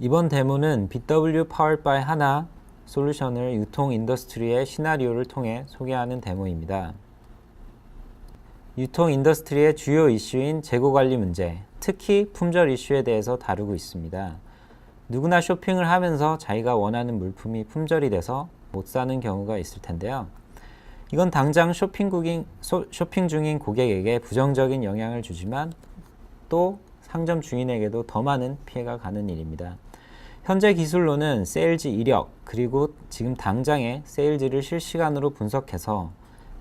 이번 데모는 BW Powered by 하나 솔루션을 유통 인더스트리의 시나리오를 통해 소개하는 데모입니다. 유통 인더스트리의 주요 이슈인 재고 관리 문제, 특히 품절 이슈에 대해서 다루고 있습니다. 누구나 쇼핑을 하면서 자기가 원하는 물품이 품절이 돼서 못 사는 경우가 있을 텐데요. 이건 당장 쇼핑, 쇼핑 중인 고객에게 부정적인 영향을 주지만 또 상점 주인에게도 더 많은 피해가 가는 일입니다. 현재 기술로는 세일즈 이력 그리고 지금 당장의 세일즈를 실시간으로 분석해서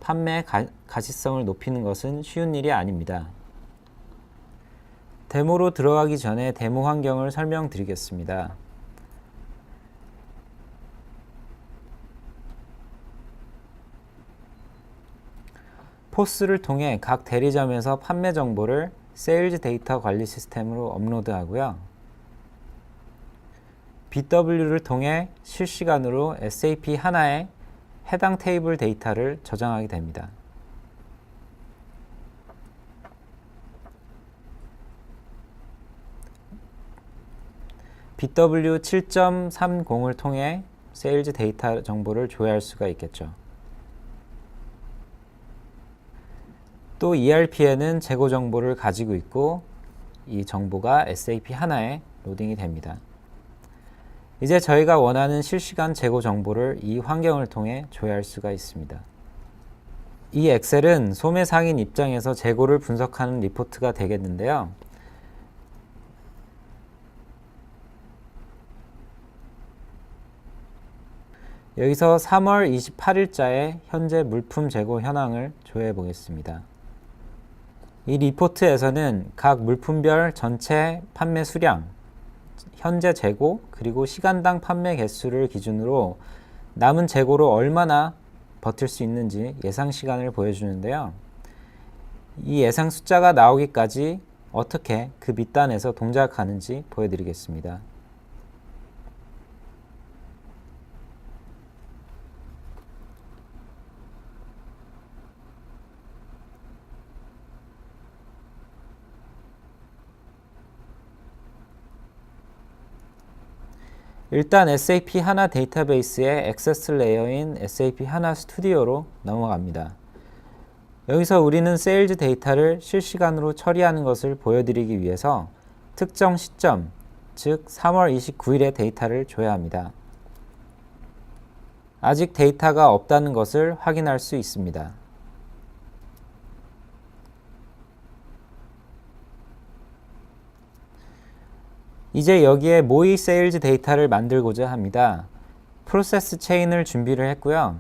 판매 가, 가시성을 높이는 것은 쉬운 일이 아닙니다. 데모로 들어가기 전에 데모 환경을 설명드리겠습니다. 포스를 통해 각 대리점에서 판매 정보를 세일즈 데이터 관리 시스템으로 업로드하고요. BW를 통해 실시간으로 SAP 하나에 해당 테이블 데이터를 저장하게 됩니다. BW 7.30을 통해 세일즈 데이터 정보를 조회할 수가 있겠죠. 또 ERP에는 재고 정보를 가지고 있고 이 정보가 SAP 하나에 로딩이 됩니다. 이제 저희가 원하는 실시간 재고 정보를 이 환경을 통해 조회할 수가 있습니다. 이 엑셀은 소매 상인 입장에서 재고를 분석하는 리포트가 되겠는데요. 여기서 3월 28일자의 현재 물품 재고 현황을 조회해 보겠습니다. 이 리포트에서는 각 물품별 전체 판매 수량, 현재 재고, 그리고 시간당 판매 개수를 기준으로 남은 재고로 얼마나 버틸 수 있는지 예상 시간을 보여주는데요. 이 예상 숫자가 나오기까지 어떻게 그 밑단에서 동작하는지 보여드리겠습니다. 일단 SAP 하나 데이터베이스의 액세스 레이어인 SAP 하나 스튜디오로 넘어갑니다. 여기서 우리는 세일즈 데이터를 실시간으로 처리하는 것을 보여드리기 위해서 특정 시점, 즉 3월 29일의 데이터를 줘야 합니다. 아직 데이터가 없다는 것을 확인할 수 있습니다. 이제 여기에 모의 세일즈 데이터를 만들고자 합니다. 프로세스 체인을 준비를 했고요.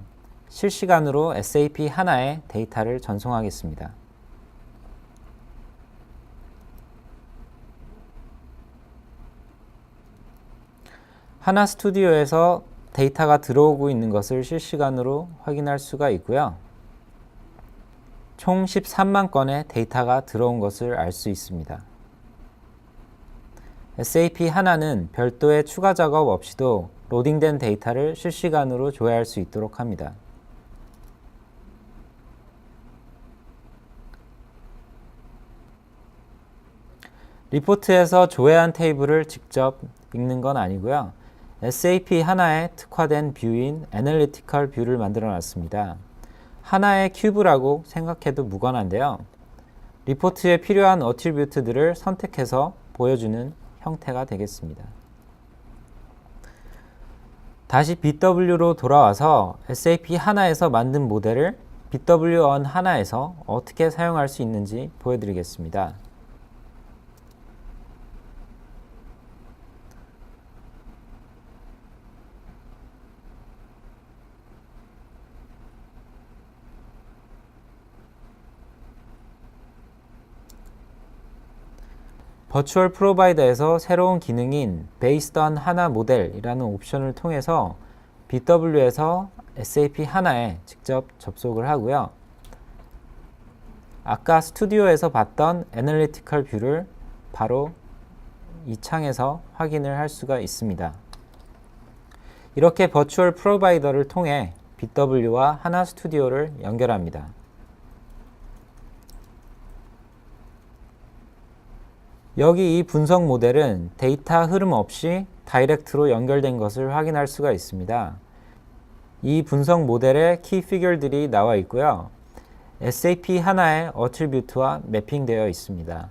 실시간으로 SAP 하나에 데이터를 전송하겠습니다. 하나 스튜디오에서 데이터가 들어오고 있는 것을 실시간으로 확인할 수가 있고요. 총 13만 건의 데이터가 들어온 것을 알 수 있습니다. SAP 하나는 별도의 추가 작업 없이도 로딩된 데이터를 실시간으로 조회할 수 있도록 합니다. 리포트에서 조회한 테이블을 직접 읽는 건 아니고요. SAP 하나에 특화된 뷰인 애널리티컬 뷰를 만들어 놨습니다. 하나의 큐브라고 생각해도 무관한데요. 리포트에 필요한 어트리뷰트들을 선택해서 보여주는 형태가 되겠습니다. 다시 BW로 돌아와서 SAP 하나에서 만든 모델을 BW1 하나에서 어떻게 사용할 수 있는지 보여드리겠습니다. 버추얼 프로바이더에서 새로운 기능인 Based on 하나 모델이라는 옵션을 통해서 BW에서 SAP 하나에 직접 접속을 하고요. 아까 스튜디오에서 봤던 애널리티컬 뷰를 바로 이 창에서 확인을 할 수가 있습니다. 이렇게 버추얼 프로바이더를 통해 BW와 하나 스튜디오를 연결합니다. 여기 이 분석 모델은 데이터 흐름 없이 다이렉트로 연결된 것을 확인할 수가 있습니다. 이 분석 모델의 키 피규어들이 나와 있고요. SAP 하나의 어트리뷰트와 매핑되어 있습니다.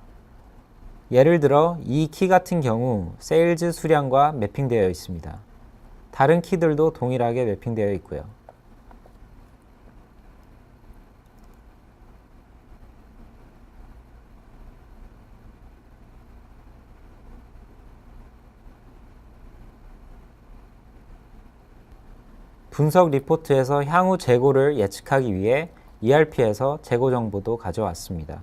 예를 들어 이 키 같은 경우 세일즈 수량과 매핑되어 있습니다. 다른 키들도 동일하게 매핑되어 있고요. 분석 리포트에서 향후 재고를 예측하기 위해 ERP에서 재고 정보도 가져왔습니다.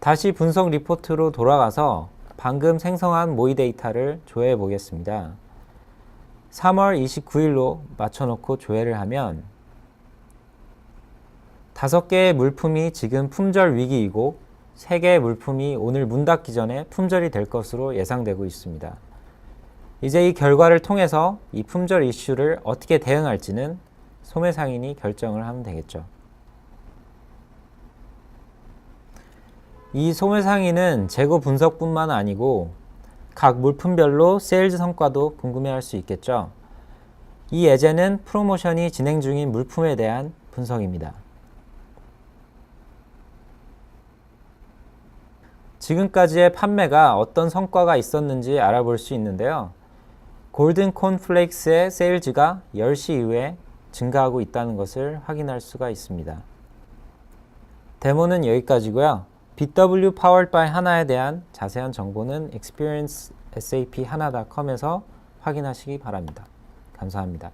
다시 분석 리포트로 돌아가서 방금 생성한 모의 데이터를 조회해 보겠습니다. 3월 29일로 맞춰놓고 조회를 하면 다섯 개의 물품이 지금 품절 위기이고 세 개의 물품이 오늘 문 닫기 전에 품절이 될 것으로 예상되고 있습니다. 이제 이 결과를 통해서 이 품절 이슈를 어떻게 대응할지는 소매상인이 결정을 하면 되겠죠. 이 소매상인은 재고 분석뿐만 아니고 각 물품별로 세일즈 성과도 궁금해할 수 있겠죠. 이 예제는 프로모션이 진행 중인 물품에 대한 분석입니다. 지금까지의 판매가 어떤 성과가 있었는지 알아볼 수 있는데요. 골든 콘플레이크스의 세일즈가 10시 이후에 증가하고 있다는 것을 확인할 수가 있습니다. 데모는 여기까지고요. BW Powered by 하나에 대한 자세한 정보는 experience sap 하나.com에서 확인하시기 바랍니다. 감사합니다.